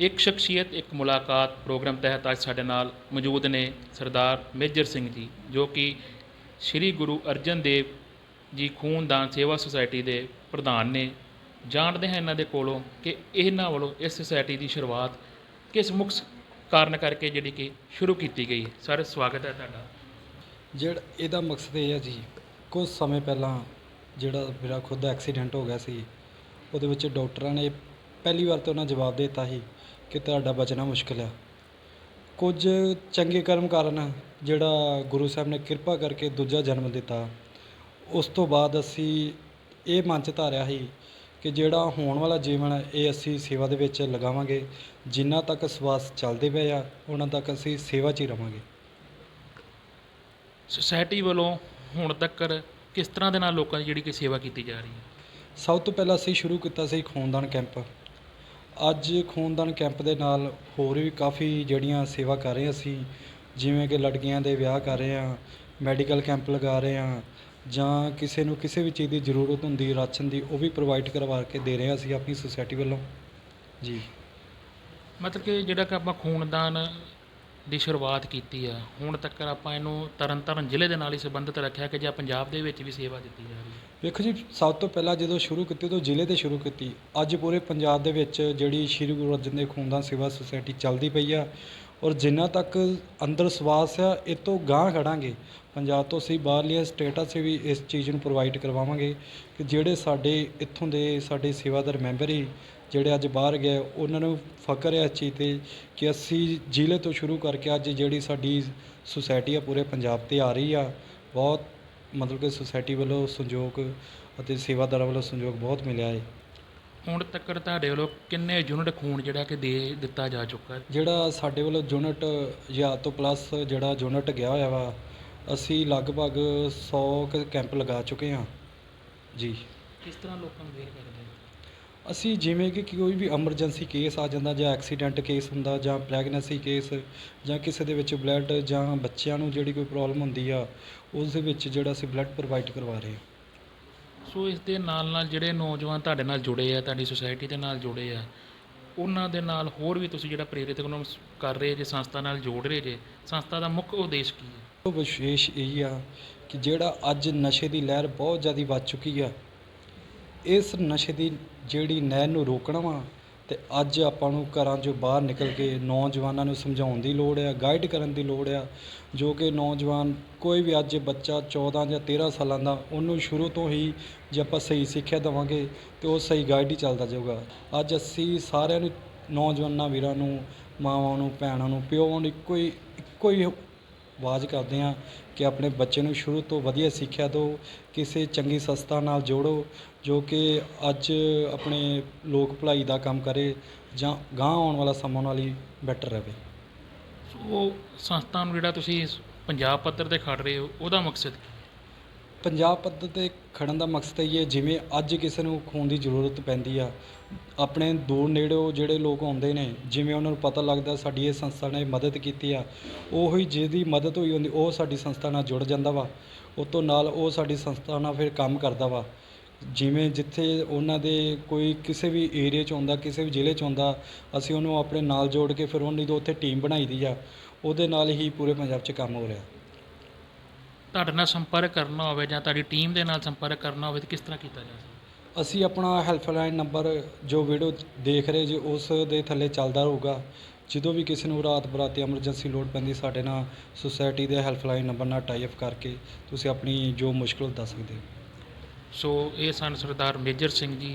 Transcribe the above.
ਇੱਕ ਸ਼ਖਸੀਅਤ, ਇੱਕ ਮੁਲਾਕਾਤ ਪ੍ਰੋਗਰਾਮ ਤਹਿਤ ਅੱਜ ਸਾਡੇ ਨਾਲ ਮੌਜੂਦ ਨੇ ਸਰਦਾਰ ਮੇਜਰ ਸਿੰਘ ਜੀ, ਜੋ ਕਿ ਸ੍ਰੀ ਗੁਰੂ ਅਰਜਨ ਦੇਵ ਜੀ ਖੂਨਦਾਨ ਸੇਵਾ ਸੁਸਾਇਟੀ ਦੇ ਪ੍ਰਧਾਨ ਨੇ। ਜਾਣਦੇ ਹਾਂ ਇਹਨਾਂ ਦੇ ਕੋਲੋਂ ਕਿ ਇਹਨਾਂ ਵੱਲੋਂ ਇਸ ਸੁਸਾਇਟੀ ਦੀ ਸ਼ੁਰੂਆਤ ਕਿਸ ਮੁੱਖ ਕਾਰਨ ਕਰਕੇ ਜਿਹੜੀ ਕਿ ਸ਼ੁਰੂ ਕੀਤੀ ਗਈ। ਸਰ, ਸਵਾਗਤ ਹੈ ਤੁਹਾਡਾ। ਜਿਹੜਾ ਇਹਦਾ ਮਕਸਦ ਇਹ ਹੈ ਜੀ, ਕੁਝ ਸਮੇਂ ਪਹਿਲਾਂ ਜਿਹੜਾ ਮੇਰਾ ਖੁਦ ਦਾ ਐਕਸੀਡੈਂਟ ਹੋ ਗਿਆ ਸੀ, ਉਹਦੇ ਵਿੱਚ ਡਾਕਟਰਾਂ ਨੇ ਪਹਿਲੀ ਵਾਰ ਤਾਂ ਉਹਨਾਂ ਜਵਾਬ ਦੇ ਦਿੱਤਾ ਸੀ ਕਿ ਤੁਹਾਡਾ ਬਚਣਾ ਮੁਸ਼ਕਲ ਆ। ਕੁਝ ਚੰਗੇ ਕਰਮ ਕਾਰਨ ਜਿਹੜਾ ਗੁਰੂ ਸਾਹਿਬ ਨੇ ਕਿਰਪਾ ਕਰਕੇ ਦੂਜਾ ਜਨਮ ਦਿੱਤਾ ਉਸ ਤੋਂ ਬਾਅਦ ਅਸੀਂ ਇਹ ਮਨ 'ਚ ਧਾਰਿਆ ਸੀ ਕਿ ਜਿਹੜਾ ਹੋਣ ਵਾਲਾ ਜੀਵਨ ਹੈ ਇਹ ਅਸੀਂ ਸੇਵਾ ਦੇ ਵਿੱਚ ਲਗਾਵਾਂਗੇ ਜਿੰਨਾ ਤੱਕ ਸਵਾਸ ਚੱਲਦੇ ਪਏ ਆ ਉਹਨਾਂ ਤੱਕ ਅਸੀਂ ਸੇਵਾ 'ਚ ਹੀ ਰਵਾਂਗੇ। ਸੁਸਾਇਟੀ ਵੱਲੋਂ ਹੁਣ ਤੱਕ ਕਿਸ ਤਰ੍ਹਾਂ ਦੇ ਨਾਲ ਲੋਕਾਂ ਦੀ ਜਿਹੜੀ ਕਿ ਸੇਵਾ ਕੀਤੀ ਜਾ ਰਹੀ ਹੈ? ਸਭ ਤੋਂ ਪਹਿਲਾਂ ਅਸੀਂ ਸ਼ੁਰੂ ਕੀਤਾ ਸੀ ਖੂਨਦਾਨ ਕੈਂਪ। ਅੱਜ ਖੂਨਦਾਨ ਕੈਂਪ ਦੇ ਨਾਲ ਹੋਰ ਵੀ ਕਾਫੀ ਜਿਹੜੀਆਂ ਸੇਵਾ ਕਰ ਰਹੇ ਅਸੀਂ, ਜਿਵੇਂ ਕਿ ਲੜਕੀਆਂ ਦੇ ਵਿਆਹ ਕਰ ਰਹੇ ਹਾਂ, ਮੈਡੀਕਲ ਕੈਂਪ ਲਗਾ ਰਹੇ ਹਾਂ, ਜਾਂ ਕਿਸੇ ਨੂੰ ਕਿਸੇ ਵੀ ਚੀਜ਼ ਦੀ ਜ਼ਰੂਰਤ ਹੁੰਦੀ, ਰਾਸ਼ਨ ਦੀ, ਉਹ ਵੀ ਪ੍ਰੋਵਾਈਡ ਕਰਵਾ ਕੇ ਦੇ ਰਹੇ ਹਾਂ ਅਸੀਂ ਆਪਣੀ ਸੁਸਾਇਟੀ ਵੱਲੋਂ। ਜੀ। ਮਤਲਬ ਕਿ ਜਿਹੜਾ ਕਿ ਆਪਾਂ ਖੂਨਦਾਨ ਦੀ ਸ਼ੁਰੂਆਤ ਕੀਤੀ ਆ। ਹੁਣ ਤੱਕ ਆਪਾਂ ਇਹਨੂੰ ਤਰਨਤਾਰਨ ਜ਼ਿਲ੍ਹੇ ਦੇ ਨਾਲ ਹੀ ਸੰਬੰਧਿਤ ਰੱਖਿਆ ਕਿ ਜਾਂ ਪੰਜਾਬ ਦੇ ਵਿੱਚ ਵੀ ਸੇਵਾ ਦਿੱਤੀ ਜਾ ਰਹੀ ਹੈ। ਵੇਖੋ ਜੀ, ਸਭ ਤੋਂ ਪਹਿਲਾਂ ਜਦੋਂ ਸ਼ੁਰੂ ਕੀਤੀ, ਉਦੋਂ ਜ਼ਿਲ੍ਹੇ ਤੇ ਸ਼ੁਰੂ ਕੀਤੀ। ਅੱਜ ਪੂਰੇ ਪੰਜਾਬ ਦੇ ਵਿੱਚ ਜਿਹੜੀ ਸ਼੍ਰੀ ਗੁਰੂ ਅਰਜਨ ਦੇਵ ਖੂਨਦਾਨ ਸੇਵਾ ਸੁਸਾਇਟੀ ਚੱਲਦੀ ਪਈ ਆ। ਔਰ ਜਿੰਨਾ ਤੱਕ ਅੰਦਰ ਸਵਾਸ ਆ, ਇਹ ਤੋਂ ਗਾਂਹ ਖੜਾਂਗੇ। ਪੰਜਾਬ ਤੋਂ ਅਸੀਂ ਬਾਹਰਲੀਆਂ ਸਟੇਟਾਂ 'ਚ ਵੀ ਇਸ ਚੀਜ਼ ਨੂੰ ਪ੍ਰੋਵਾਈਡ ਕਰਵਾਵਾਂਗੇ ਕਿ ਜਿਹੜੇ ਸਾਡੇ ਇੱਥੋਂ ਦੇ ਸਾਡੇ ਸੇਵਾਦਾਰ ਮੈਂਬਰ ਹੀ ਜਿਹੜੇ ਅੱਜ ਬਾਹਰ ਗਏ, ਉਹਨਾਂ ਨੂੰ ਫਕਰ ਹੈ ਇਸ ਚੀਜ਼ ਤੇ ਕਿ ਅਸੀਂ ਜ਼ਿਲ੍ਹੇ ਤੋਂ ਸ਼ੁਰੂ ਕਰਕੇ ਅੱਜ ਜਿਹੜੀ ਸਾਡੀ ਸੁਸਾਇਟੀ ਆ, ਪੂਰੇ ਪੰਜਾਬ ਤੇ ਆ ਰਹੀ ਆ, ਬਹੁਤ ਮਤਲਬ ਕਿ ਸੁਸਾਇਟੀ ਵੱਲੋਂ ਸੰਯੋਗ ਅਤੇ ਸੇਵਾਦਾਰਾਂ ਵੱਲੋਂ ਸੰਯੋਗ ਬਹੁਤ ਮਿਲਿਆ ਹੈ ਹੁਣ ਤੱਕ ਤੁਹਾਡੇ ਵੱਲੋਂ ਕਿੰਨੇ ਯੂਨਿਟ ਖੂਨ ਜਿਹੜਾ ਕਿ ਦੇ ਦਿੱਤਾ ਜਾ ਚੁੱਕਾ ਹੈ? ਜਿਹੜਾ ਸਾਡੇ ਵੱਲੋਂ ਯੂਨਿਟ ਜਾਂ ਤੋਂ ਪਲੱਸ ਜਿਹੜਾ ਯੂਨਿਟ ਗਿਆ ਹੋਇਆ ਵਾ ਅਸੀਂ ਲਗਭਗ 100 ਕੁ ਕੈਂਪ ਲਗਾ ਚੁੱਕੇ ਹਾਂ। ਜੀ। ਕਿਸ ਤਰ੍ਹਾਂ ਲੋਕਾਂ ਨੂੰ ਵੇਰ ਕਰਦੇ ਹੋ? ਅਸੀਂ ਜਿਵੇਂ ਕਿ ਕੋਈ ਵੀ ਐਮਰਜੈਂਸੀ ਕੇਸ ਆ ਜਾਂਦਾ ਜਾਂ ਐਕਸੀਡੈਂਟ ਕੇਸ ਹੁੰਦਾ ਜਾਂ ਪ੍ਰੈਗਨੈਂਸੀ ਕੇਸ ਜਾਂ ਕਿਸੇ ਦੇ ਵਿੱਚ ਬਲੱਡ ਜਾਂ ਬੱਚਿਆਂ ਨੂੰ ਜਿਹੜੀ ਕੋਈ ਪ੍ਰੋਬਲਮ ਹੁੰਦੀ ਆ ਉਸ ਦੇ ਵਿੱਚ ਜਿਹੜਾ ਅਸੀਂ ਬਲੱਡ ਪ੍ਰੋਵਾਈਡ ਕਰਵਾ ਰਹੇ ਹਾਂ। ਸੋ ਇਸ ਦੇ ਨਾਲ ਨਾਲ ਜਿਹੜੇ ਨੌਜਵਾਨ ਤੁਹਾਡੇ ਨਾਲ ਜੁੜੇ ਆ, ਤੁਹਾਡੀ ਸੁਸਾਇਟੀ ਦੇ ਨਾਲ ਜੁੜੇ ਆ, ਉਹਨਾਂ ਦੇ ਨਾਲ ਹੋਰ ਵੀ ਤੁਸੀਂ ਜਿਹੜਾ ਪ੍ਰੇਰਿਤ ਉਹਨਾਂ ਨੂੰ ਕਰ ਰਹੇ ਜੇ, ਸੰਸਥਾ ਨਾਲ ਜੋੜ ਰਹੇ ਜੇ, ਸੰਸਥਾ ਦਾ ਮੁੱਖ ਉਦੇਸ਼ ਕੀ ਹੈ? ਉਹ ਵਿਸ਼ੇਸ਼ ਇਹ ਆ ਕਿ ਜਿਹੜਾ ਅੱਜ ਨਸ਼ੇ ਦੀ ਲਹਿਰ ਬਹੁਤ ਜ਼ਿਆਦਾ ਵੱਧ ਚੁੱਕੀ ਆ, ਇਸ ਨਸ਼ੇ ਦੀ ਜਿਹੜੀ ਨਹਿਰ ਨੂੰ ਰੋਕਣਾ ਵਾ ਅਤੇ ਅੱਜ ਆਪਾਂ ਨੂੰ ਘਰਾਂ ਚੋਂ ਬਾਹਰ ਨਿਕਲ ਕੇ ਨੌਜਵਾਨਾਂ ਨੂੰ ਸਮਝਾਉਣ ਦੀ ਲੋੜ ਆ ਗਾਈਡ ਕਰਨ ਦੀ ਲੋੜ ਆ, ਜੋ ਕਿ ਨੌਜਵਾਨ ਕੋਈ ਵੀ ਅੱਜ ਬੱਚਾ 14 ਜਾਂ 13 ਸਾਲਾਂ ਦਾ, ਉਹਨੂੰ ਸ਼ੁਰੂ ਤੋਂ ਹੀ ਜੇ ਆਪਾਂ ਸਹੀ ਸਿੱਖਿਆ ਦੇਵਾਂਗੇ ਤੇ ਉਹ ਸਹੀ ਗਾਈਡ ਹੀ ਚੱਲਦਾ ਜਾਊਗਾ। ਅੱਜ ਅਸੀਂ ਸਾਰਿਆਂ ਨੂੰ, ਨੌਜਵਾਨਾਂ ਵੀਰਾਂ ਨੂੰ, ਮਾਵਾਂ ਨੂੰ, ਭੈਣਾਂ ਨੂੰ, ਪਿਓ ਨੂੰ ਇੱਕੋ ਹੀ ਇੱਕੋ ਹੀ ਆਵਾਜ਼ ਕਰਦੇ ਹਾਂ ਕਿ ਆਪਣੇ ਬੱਚੇ ਨੂੰ ਸ਼ੁਰੂ ਤੋਂ ਵਧੀਆ ਸਿੱਖਿਆ ਦਿਓ, ਕਿਸੇ ਚੰਗੀ ਸੰਸਥਾ ਨਾਲ ਜੋੜੋ, ਜੋ ਕਿ ਅੱਜ ਆਪਣੇ ਲੋਕ ਭਲਾਈ ਦਾ ਕੰਮ ਕਰੇ ਜਾਂ ਅਗਾਂਹ ਆਉਣ ਵਾਲਾ ਸਮਾਂ ਉਹਨਾਂ ਲਈ ਬੈਟਰ ਰਹੇ। ਸੋ ਸੰਸਥਾ ਨੂੰ ਜਿਹੜਾ ਤੁਸੀਂ ਪੰਜਾਬ ਪੱਧਰ ਤੇ ਖੜ ਰਹੇ ਹੋ, ਉਹਦਾ ਮਕਸਦ ਪੰਜਾਬ ਪੱਧਰ ਤੇ ਖੜ੍ਹਨ ਦਾ ਮਕਸਦ ਇਹ ਹੈ, ਜਿਵੇਂ ਅੱਜ ਕਿਸੇ ਨੂੰ ਖੂਨ ਦੀ ਜ਼ਰੂਰਤ ਪੈਂਦੀ ਆ, ਆਪਣੇ ਦੂਰ ਨੇੜਿਓਂ ਜਿਹੜੇ ਲੋਕ ਆਉਂਦੇ ਨੇ, ਜਿਵੇਂ ਉਹਨਾਂ ਨੂੰ ਪਤਾ ਲੱਗਦਾ ਸਾਡੀ ਇਹ ਸੰਸਥਾ ਨੇ ਮਦਦ ਕੀਤੀ ਆ, ਉਹੀ ਜਿਹਦੀ ਮਦਦ ਹੋਈ ਹੁੰਦੀ ਉਹ ਸਾਡੀ ਸੰਸਥਾ ਨਾਲ ਜੁੜ ਜਾਂਦਾ ਵਾ, ਉਹ ਤੋਂ ਨਾਲ ਉਹ ਸਾਡੀ ਸੰਸਥਾ ਨਾਲ ਫਿਰ ਕੰਮ ਕਰਦਾ ਵਾ। ਜਿਵੇਂ ਜਿੱਥੇ ਉਹਨਾਂ ਦੇ ਕੋਈ ਕਿਸੇ ਵੀ ਏਰੀਆ 'ਚ ਆਉਂਦਾ, ਕਿਸੇ ਵੀ ਜ਼ਿਲ੍ਹੇ 'ਚ ਆਉਂਦਾ, ਅਸੀਂ ਉਹਨੂੰ ਆਪਣੇ ਨਾਲ ਜੋੜ ਕੇ ਫਿਰ ਉਹਦੀ ਦੀ ਉੱਥੇ ਟੀਮ ਬਣਾਈ ਦੀ ਆ, ਉਹਦੇ ਨਾਲ ਹੀ ਪੂਰੇ ਪੰਜਾਬ 'ਚ ਕੰਮ ਹੋ ਰਿਹਾ। ਤੁਹਾਡੇ ਨਾਲ ਸੰਪਰਕ ਕਰਨਾ ਹੋਵੇ ਜਾਂ ਤੁਹਾਡੀ ਟੀਮ ਦੇ ਨਾਲ ਸੰਪਰਕ ਕਰਨਾ ਹੋਵੇ ਤਾਂ ਕਿਸ ਤਰ੍ਹਾਂ ਕੀਤਾ ਜਾ ਸਕਦਾ? ਅਸੀਂ ਆਪਣਾ ਹੈਲਪਲਾਈਨ ਨੰਬਰ ਜੋ ਵੀਡੀਓ ਦੇਖ ਰਹੇ ਜੀ ਉਸ ਦੇ ਥੱਲੇ ਚੱਲਦਾ ਰਹੂਗਾ। ਜਦੋਂ ਵੀ ਕਿਸੇ ਨੂੰ ਰਾਤ ਬਰਾਤੇ ਐਮਰਜੈਂਸੀ ਲੋਡ ਪੈਂਦੀ ਸਾਡੇ ਨਾਲ ਸੁਸਾਇਟੀ ਦੇ ਹੈਲਪਲਾਈਨ ਨੰਬਰ ਨਾਲ ਟਾਈ ਅਪ ਕਰਕੇ ਤੁਸੀਂ ਆਪਣੀ ਜੋ ਮੁਸ਼ਕਲ ਦੱਸ ਸਕਦੇ ਹੋ। ਸੋ ਇਹ ਸਨ ਸਰਦਾਰ ਮੇਜਰ ਸਿੰਘ ਜੀ